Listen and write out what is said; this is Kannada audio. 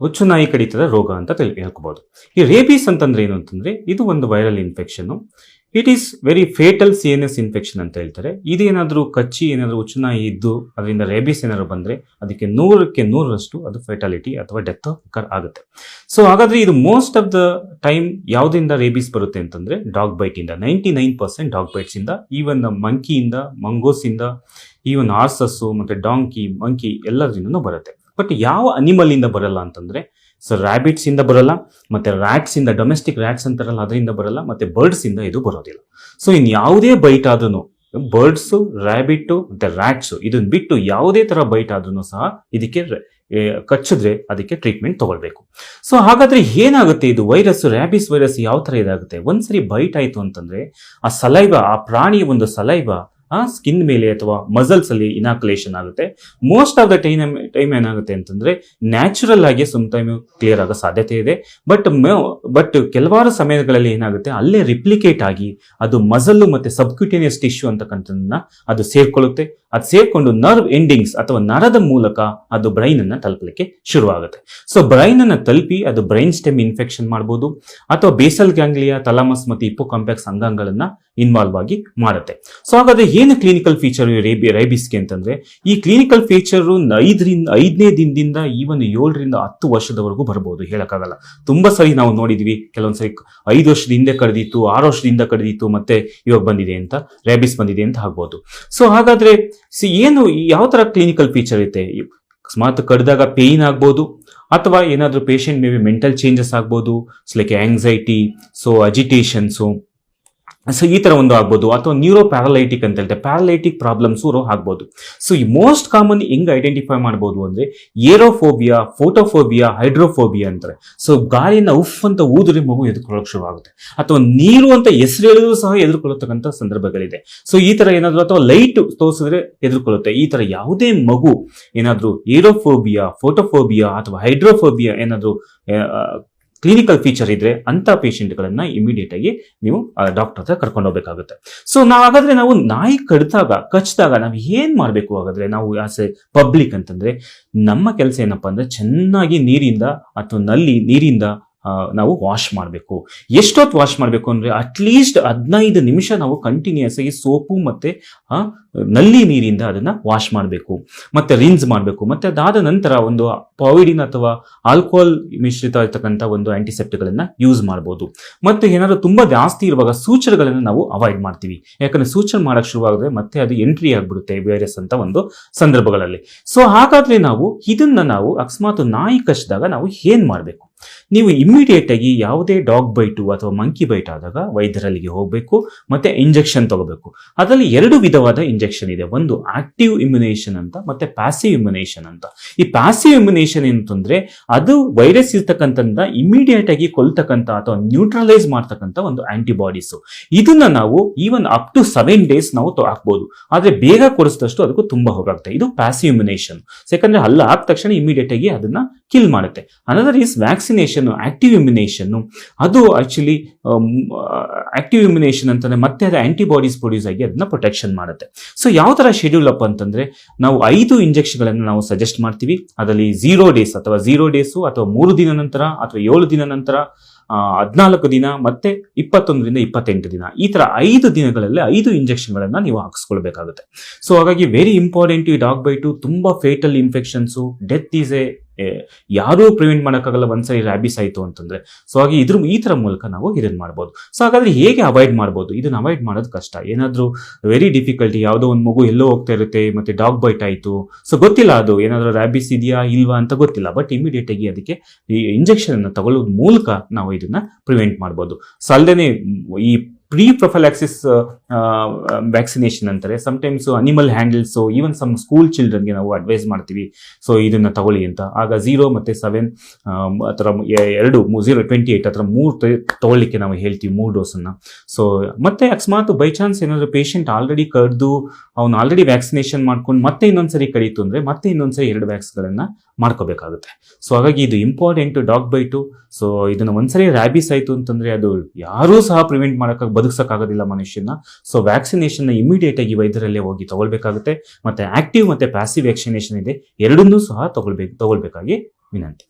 ಹುಚ್ಚು ನಾಯಿ ಕಡಿತದ ರೋಗ ಅಂತ ತಿಳ್ ಹೇಳ್ಕೋಬಹುದು ಈ ರೇಬೀಸ್ ಅಂತಂದ್ರೆ ಏನು ಅಂತಂದ್ರೆ, ಇದು ಒಂದು viral infection it is very fatal C N S infection ಅಂತ ಹೇಳ್ತಾರೆ. ಇದೇನಾದ್ರೂ ಕಚ್ಚಿ, ಏನಾದರೂ ಉಚ್ಚುನಾಯಿ ಇದ್ದು ಅದರಿಂದ ರೇಬಿಸ್ ಏನಾದ್ರು ಬಂದ್ರೆ ಅದಕ್ಕೆ ನೂರಕ್ಕೆ ನೂರರಷ್ಟು ಅದು ಫೆಟಾಲಿಟಿ ಅಥವಾ ಡೆತ್ ಆಗುತ್ತೆ. ಸೊ ಹಾಗಾದ್ರೆ ಇದು ಮೋಸ್ಟ್ ಆಫ್ ದ ಟೈಮ್ ಯಾವುದರಿಂದ ರೇಬಿಸ್ ಬರುತ್ತೆ ಅಂತಂದ್ರೆ ಡಾಗ್ ಬೈಟ್ ಇಂದ. Ninety nine percent dog bites ಇಂದ. ಈವನ್ ಮಂಕಿಯಿಂದ ಮಂಗೋಸ್ ಇಂದ ಈವನ್ ಆರ್ಸಸ್ಸು ಮತ್ತೆ ಡಾಂಕಿ ಮಂಕಿ ಎಲ್ಲದರಿಂದನೂ ಬರುತ್ತೆ. ಬಟ್ ಯಾವ ಅನಿಮಲ್ ಇಂದ ಬರಲ್ಲ ಅಂತಂದ್ರೆ ಸೊ ರ್ಯಾಬಿಟ್ಸ್ ಇಂದ ಬರಲ್ಲ, ಮತ್ತೆ ರ್ಯಾಟ್ಸ್ ಇಂದ ಡೊಮೆಸ್ಟಿಕ್ ರ್ಯಾಟ್ಸ್ ಅಂತಾರಲ್ಲ, ಅದರಿಂದ ಬರಲ್ಲ, ಮತ್ತೆ ಬರ್ಡ್ಸ್ ಇಂದ ಬರೋದಿಲ್ಲ. ಸೊ ಇನ್ ಯಾವುದೇ ಬೈಟ್ ಆದ್ರೂ ಬರ್ಡ್ಸ್ ರ್ಯಾಬಿಟ್ಟು ಮತ್ತೆ ರ್ಯಾಟ್ಸ್ ಇದನ್ನ ಬಿಟ್ಟು ಯಾವುದೇ ತರ ಬೈಟ್ ಆದ್ರೂ ಸಹ ಇದಕ್ಕೆ ಕಚ್ಚಿದ್ರೆ ಅದಕ್ಕೆ ಟ್ರೀಟ್ಮೆಂಟ್ ತಗೊಳ್ಬೇಕು. ಸೊ ಹಾಗಾದ್ರೆ ಏನಾಗುತ್ತೆ ಇದು ವೈರಸ್ ರ್ಯಾಬಿಸ್ ವೈರಸ್ ಯಾವ ತರ ಇದಾಗುತ್ತೆ? ಒಂದ್ಸರಿ ಬೈಟ್ ಆಯ್ತು ಅಂತಂದ್ರೆ, ಆ ಸಲೈವ ಆ ಪ್ರಾಣಿಯ ಒಂದು ಸಲೈವ ಆ ಸ್ಕಿನ್ ಮೇಲೆ ಅಥವಾ ಮಸಲ್ಸ್ ಅಲ್ಲಿ ಇನಾಕ್ಯುಲೇಷನ್ ಆಗುತ್ತೆ. Most of the time time ಏನಾಗುತ್ತೆ ಅಂತಂದ್ರೆ ನ್ಯಾಚುರಲ್ ಆಗಿ ಸಮ್ ಟೈಮ್ ಕ್ಲಿಯರ್ ಆಗೋ ಸಾಧ್ಯತೆ ಇದೆ. ಬಟ್ ಬಟ್ ಕೆಲವಾರು ಸಮಯಗಳಲ್ಲಿ ಏನಾಗುತ್ತೆ, ಅಲ್ಲೇ ರಿಪ್ಲಿಕೇಟ್ ಆಗಿ ಅದು ಮಸಲ್ ಮತ್ತೆ ಸಬ್ಕ್ಯೂಟೇನಿಯಸ್ ಟಿಶ್ಯೂ ಅಂತಕ್ಕಂಥದ್ದನ್ನ ಅದು ಸೇರ್ಕೊಳ್ಳುತ್ತೆ. ಅದು ಸೇರ್ಕೊಂಡು ನರ್ವ್ ಎಂಡಿಂಗ್ಸ್ ಅಥವಾ ನರದ ಮೂಲಕ ಅದು ಬ್ರೈನ್ ಅನ್ನ ತಲುಪಲಿಕ್ಕೆ ಶುರುವಾಗುತ್ತೆ. ಸೊ ಬ್ರೈನ್ ಅನ್ನ ತಲುಪಿ ಅದು ಬ್ರೈನ್ ಸ್ಟೆಮ್ ಇನ್ಫೆಕ್ಷನ್ ಮಾಡಬಹುದು ಅಥವಾ ಬೇಸಲ್ ಗ್ಯಾಂಗ್ಲಿಯಾ ತಲಾಮಸ್ ಮತ್ತು ಇಪ್ಪೋ ಕಾಂಪ್ಲೆಕ್ಸ್ ಅಂಗಾಂಗಗಳನ್ನ ಇನ್ವಾಲ್ವ್ ಆಗಿ ಮಾಡುತ್ತೆ ಸೊ ಹಾಗಾದ್ರೆ ಏನು ಕ್ಲಿನಿಕಲ್ ಫೀಚರ್ ರೇಬಿ ರೈಬಿಸ್ಗೆ ಅಂತಂದ್ರೆ, ಈ ಕ್ಲಿನಿಕಲ್ ಫೀಚರ್ ಐದರಿಂದ, ಐದನೇ ದಿನದಿಂದ ಈವನ್ ಏಳರಿಂದ ಹತ್ತು ವರ್ಷದವರೆಗೂ ಬರಬಹುದು ಹೇಳಕ್ಕಾಗಲ್ಲ. ತುಂಬಾ ಸರಿ ನಾವು ನೋಡಿದ್ವಿ, ಕೆಲವೊಂದ್ಸರಿ ಐದು ವರ್ಷದ ಹಿಂದೆ ಕಡಿದಿತ್ತು, ಆರು ವರ್ಷದಿಂದ ಕಡಿದಿತ್ತು, ಮತ್ತೆ ಇವಾಗ ಬಂದಿದೆ ಅಂತ ರೇಬಿಸ್ ಬಂದಿದೆ ಅಂತ ಆಗ್ಬಹುದು ಸೊ ಹಾಗಾದ್ರೆ, ಸಿ, ಏನು, ಯಾವ ತರ ಕ್ಲಿನಿಕಲ್ ಫೀಚರ್ ಇರುತ್ತೆ ಅಕಸ್ಮಾತ್ ಕಡಿದಾಗ ಪೇಯ್ನ್ ಆಗ್ಬೋದು, ಅಥವಾ ಏನಾದರೂ patient may be mental changes ಆಗ್ಬೋದು like anxiety so agitations so ಈ ತರ ಒಂದು ಆಗ್ಬೋದು. ಅಥವಾ ನ್ಯೂರೋ ಪ್ಯಾರಲೈಟಿಕ್ ಅಂತ ಹೇಳ್ತಾರೆ. ಪ್ಯಾರಲೈಟಿಕ್ ಪ್ರಾಬ್ಲಮ್ಸ್ ಆಗ್ಬೋದು. ಸೊ ಈ ಮೋಸ್ಟ್ ಕಾಮನ್ ಹೆಂಗ್ ಐಡೆಂಟಿಫೈ ಮಾಡ್ಬೋದು ಅಂದ್ರೆ ಏರೋಫೋಬಿಯಾ ಫೋಟೋಫೋಬಿಯಾ ಹೈಡ್ರೋಫೋಬಿಯಾ ಅಂತಾರೆ. ಸೊ ಗಾಳಿನ ಉಫ್ ಅಂತ ಊದ್ರೆ ಮಗು ಎದುರ್ಕೊಳ್ಳೋಕೆ ಶುರುವಾಗುತ್ತೆ ಅಥವಾ ನೀರು ಅಂತ ಹೆಸರು ಹೇಳಿದ್ರು ಸಹ ಎದುರ್ಕೊಳ್ಳತಕ್ಕಂಥ ಸಂದರ್ಭಗಳಿದೆ. ಸೊ ಈ ತರ ಏನಾದ್ರು ಅಥವಾ ಲೈಟ್ ತೋರಿಸಿದ್ರೆ ಎದುರ್ಕೊಳ್ಳುತ್ತೆ. ಈ ತರ ಯಾವುದೇ ಮಗು ಏನಾದ್ರು ಏರೋಫೋಬಿಯಾ ಫೋಟೋಫೋಬಿಯಾ ಅಥವಾ ಹೈಡ್ರೋಫೋಬಿಯಾ ಏನಾದ್ರು ಕ್ಲಿನಿಕಲ್ ಫೀಚರ್ ಇದ್ರೆ ಅಂತ ಗಳನ್ನ ಇಮಿಡಿಯೇಟ್ ಆಗಿ ನೀವು ಡಾಕ್ಟರ್ ಹತ್ರ ಕರ್ಕೊಂಡು ಹೋಗ್ಬೇಕಾಗುತ್ತೆ. ಸೊ ನಾವು ಹಾಗಾದ್ರೆ ನಾವು ನಾಯಿ ಕಡಿದಾಗ ಕಚ್ಚಿದಾಗ ನಾವು ಏನ್ ಮಾಡ್ಬೇಕು ಹಾಗಾದ್ರೆ? ನಾವು ಆಸ್ ಎ ಪಬ್ಲಿಕ್ ಅಂತಂದ್ರೆ, ನಮ್ಮ ಕೆಲಸ ಏನಪ್ಪಾ ಅಂದ್ರೆ, ಚೆನ್ನಾಗಿ ನೀರಿಂದ ಅಥವಾ ನಲ್ಲಿ ನೀರಿಂದ ನಾವು ವಾಶ್ ಮಾಡಬೇಕು. ಎಷ್ಟೊತ್ತು ವಾಶ್ ಮಾಡಬೇಕು ಅಂದರೆ ಅಟ್ಲೀಸ್ಟ್ ಹದಿನೈದು ನಿಮಿಷ ನಾವು ಕಂಟಿನ್ಯೂಸ್ ಆಗಿ ಸೋಪು ಮತ್ತು ನಲ್ಲಿ ನೀರಿಂದ ಅದನ್ನು ವಾಶ್ ಮಾಡಬೇಕು. ಮತ್ತು ರಿನ್ಸ್ ಮಾಡಬೇಕು. ಮತ್ತು ಅದಾದ ನಂತರ ಒಂದು ಪಾವಿಡಿನ್ ಅಥವಾ ಆಲ್ಕೋಹಾಲ್ ಮಿಶ್ರಿತ ಇರ್ತಕ್ಕಂಥ ಒಂದು ಆ್ಯಂಟಿಸೆಪ್ಟ್ಗಳನ್ನು ಯೂಸ್ ಮಾಡ್ಬೋದು. ಮತ್ತು ಏನಾದರೂ ತುಂಬ ಜಾಸ್ತಿ ಇರುವಾಗ ಸೂಚರ್ಗಳನ್ನು ನಾವು ಅವಾಯ್ಡ್ ಮಾಡ್ತೀವಿ. ಯಾಕಂದರೆ ಸೂಚನೆ ಮಾಡೋಕ್ಕೆ ಶುರುವಾದ್ರೆ ಮತ್ತೆ ಅದು ಎಂಟ್ರಿ ಆಗಿಬಿಡುತ್ತೆ ವೈರಸ್ ಅಂತ ಒಂದು ಸಂದರ್ಭಗಳಲ್ಲಿ. ಸೊ ಹಾಗಾದರೆ ನಾವು ಇದನ್ನು ನಾವು ಅಕಸ್ಮಾತ್ ನಾಯಿ ಕಚ್ಚಿದಾಗ ನಾವು ಏನು ಮಾಡಬೇಕು? ನೀವು ಇಮಿಡಿಯೇಟ್ ಆಗಿ ಯಾವುದೇ ಡಾಗ್ ಬೈಟು ಅಥವಾ ಮಂಕಿ ಬೈಟ್ ಆದಾಗ ವೈದ್ಯರಲ್ಲಿಗೆ ಹೋಗಬೇಕು, ಮತ್ತೆ ಇಂಜೆಕ್ಷನ್ ತಗೋಬೇಕು. ಅದರಲ್ಲಿ ಎರಡು ವಿಧವಾದ ಇಂಜೆಕ್ಷನ್ ಇದೆ. ಒಂದು ಆಕ್ಟಿವ್ ಇಮ್ಯುನೇಷನ್ ಅಂತ, ಮತ್ತೆ ಪ್ಯಾಸಿವ್ ಇಮ್ಯುನೇಷನ್ ಅಂತ. ಈ ಪ್ಯಾಸಿವ್ ಇಮ್ಯುನೇಷನ್ ಏನಂತಂದ್ರೆ ಅದು ವೈರಸ್ ಇರ್ತಕ್ಕಂಥ ಇಮಿಡಿಯೇಟ್ ಆಗಿ ಕೊಲ್ತಕ್ಕಂಥ ಅಥವಾ ನ್ಯೂಟ್ರಲೈಸ್ ಮಾಡ್ತಕ್ಕಂಥ ಒಂದು ಆಂಟಿಬಾಡೀಸ್ ಇದನ್ನ ನಾವು even up to seven days ನಾವು ಹಾಕ್ಬೋದು. ಆದ್ರೆ ಬೇಗ ಕೊಡಿಸಿದಷ್ಟು ಅದಕ್ಕೂ ತುಂಬಾ ಹೋಗುತ್ತೆ ಇದು ಪ್ಯಾಸಿವ್ ಇಮ್ಯುನೇಷನ್ ಯಾಕಂದ್ರೆ ಅಲ್ಲ ಆದ ತಕ್ಷಣ ಇಮಿಡಿಯೇಟ್ ಆಗಿ ಅದನ್ನ ಕಿಲ್ ಮಾಡುತ್ತೆ. Another is vaccination active immunisation ಅದು ಆಕ್ಚುಲಿ ಆಕ್ಟಿವ್ ಇಮ್ಯುನೇಷನ್ ಅಂತಂದ್ರೆ ಮತ್ತೆ ಅದು ಆಂಟಿಬಾಡೀಸ್ ಪ್ರೊಡ್ಯೂಸ್ ಆಗಿ ಅದನ್ನ ಪ್ರೊಟೆಕ್ಷನ್ ಮಾಡುತ್ತೆ. ಸೊ ಯಾವ ತರ ಶೆಡ್ಯೂಲ್ ಅಪ್ ಅಂತಂದ್ರೆ, ನಾವು ಐದು ಇಂಜೆಕ್ಷನ್ಗಳನ್ನು ನಾವು ಸಜೆಸ್ಟ್ ಮಾಡ್ತೀವಿ. ಅದರಲ್ಲಿ ಝೀರೋ ಡೇಸ್ ಅಥವಾ ಝೀರೋ ಡೇಸು ಅಥವಾ ಮೂರು ದಿನ ನಂತರ ಅಥವಾ ಏಳು ದಿನ ನಂತರ ಹದಿನಾಲ್ಕು ದಿನ ಮತ್ತೆ ಇಪ್ಪತ್ತೊಂದರಿಂದ ಇಪ್ಪತ್ತೆಂಟು ದಿನ. ಈ ತರ ಐದು ದಿನಗಳಲ್ಲಿ ಐದು ಇಂಜೆಕ್ಷನ್ಗಳನ್ನ ನೀವು ಹಾಕಿಸ್ಕೊಳ್ಬೇಕಾಗುತ್ತೆ. ಸೊ ಹಾಗಾಗಿ ವೆರಿ ಇಂಪಾರ್ಟೆಂಟ್ ಈ ಡಾಗ್ ಬೈಟು ತುಂಬಾ fatal infections death is a ಯಾರೂ ಪ್ರಿವೆಂಟ್ ಮಾಡೋಕ್ಕಾಗಲ್ಲ ಒಂದ್ಸರಿ ರ್ಯಾಬಿಸ್ ಆಯಿತು ಅಂತಂದ್ರೆ. ಸೊ ಹಾಗೆ ಇದ್ರ ಈ ತರ ಮೂಲಕ ನಾವು ಇದನ್ನು ಮಾಡ್ಬೋದು. ಸೊ ಹಾಗಾದ್ರೆ ಹೇಗೆ ಅವಾಯ್ಡ್ ಮಾಡ್ಬೋದು? ಇದನ್ನ ಅವಾಯ್ಡ್ ಮಾಡೋದು ಕಷ್ಟ. ಏನಾದರೂ ವೆರಿ ಡಿಫಿಕಲ್ಟಿ ಯಾವುದೋ ಒಂದು ಮಗು ಎಲ್ಲೋ ಹೋಗ್ತಾ ಇರುತ್ತೆ, ಮತ್ತೆ ಡಾಗ್ ಬೈಟ್ ಆಯಿತು. ಸೊ ಗೊತ್ತಿಲ್ಲ ಅದು. ಏನಾದರೂ ರ್ಯಾಬಿಸ್ ಇದೆಯಾ, ಇಲ್ವಾ ಅಂತ ಗೊತ್ತಿಲ್ಲ. ಬಟ್ ಇಮಿಡಿಯೇಟ್ ಆಗಿ ಅದಕ್ಕೆ ಈ ಇಂಜೆಕ್ಷನ್ ಅನ್ನು ತಗೊಳ್ಳೋದ್ ಮೂಲಕ ನಾವು ಇದನ್ನ ಪ್ರಿವೆಂಟ್ ಮಾಡ್ಬೋದು. ಸೊ ಅಲ್ಲದೆ ಈ ಪ್ರೀ ಪ್ರೊಫೈಲಾಕ್ಸಿಸ್ ವ್ಯಾಕ್ಸಿನೇಷನ್ ಅಂತಾರೆ. Sometimes animal handlers even some school ಚಿಲ್ಡ್ರನ್ಗೆ ನಾವು ಅಡ್ವೈಸ್ ಮಾಡ್ತೀವಿ. ಸೊ ಇದನ್ನ ತಗೊಳ್ಳಿ ಅಂತ. ಆಗ ಝೀರೋ ಮತ್ತೆ ಸೆವೆನ್ ಆ ಥರ ಎರಡು ಝೀರೋ ಟ್ವೆಂಟಿ ಏಟ್ ಆ ಥರ ಮೂರು ತಗೊಳ್ಳಿಕ್ಕೆ ನಾವು ಹೇಳ್ತೀವಿ ಮೂರು ಡೋಸನ್ನ ಸೊ ಮತ್ತೆ ಅಕಸ್ಮಾತ್ ಬೈ ಚಾನ್ಸ್ ಏನಾದರೂ ಪೇಷಂಟ್ ಆಲ್ರೆಡಿ ಕಡ್ದು ಅವ್ನು ಆಲ್ರೆಡಿ ವ್ಯಾಕ್ಸಿನೇಷನ್ ಮಾಡ್ಕೊಂಡು ಮತ್ತೆ ಇನ್ನೊಂದ್ಸರಿ ಕರೀತು ಅಂದ್ರೆ ಮತ್ತೆ ಇನ್ನೊಂದ್ಸರಿ ಎರಡು ವ್ಯಾಕ್ಸ್ಗಳನ್ನ ಮಾಡ್ಕೋಬೇಕಾಗುತ್ತೆ. ಸೊ ಹಾಗಾಗಿ ಇದು ಇಂಪಾರ್ಟೆಂಟ್ ಡಾಗ್ ಬೈಟು ಸೊ ಇದನ್ನ ಒಂದ್ಸರಿ ರ್ಯಾಬಿಸ್ ಆಯ್ತು ಅಂತಂದ್ರೆ ಅದು ಯಾರೂ ಸಹ ಪ್ರಿವೆಂಟ್ ಮಾಡಕ್ ಬದುಕ್ಸೋಕ್ಕಾಗೋದಿಲ್ಲ ಮನುಷ್ಯನ ಸೊ ವ್ಯಾಕ್ಸಿನೇಷನ್ ಇಮಿಡಿಯೇಟ್ ಆಗಿ ವೈದ್ಯರಲ್ಲೇ ಹೋಗಿ ತಗೊಳ್ಬೇಕಾಗುತ್ತೆ. ಮತ್ತೆ ಆಕ್ಟಿವ್ ಮತ್ತೆ ಪ್ಯಾಸಿವ್ ವ್ಯಾಕ್ಸಿನೇಷನ್ ಇದೆ. ಎರಡನ್ನೂ ಸಹ ತಗೊಳ್ಬೇಕು, ತಗೊಳ್ಬೇಕಾಗಿ ವಿನಂತಿ.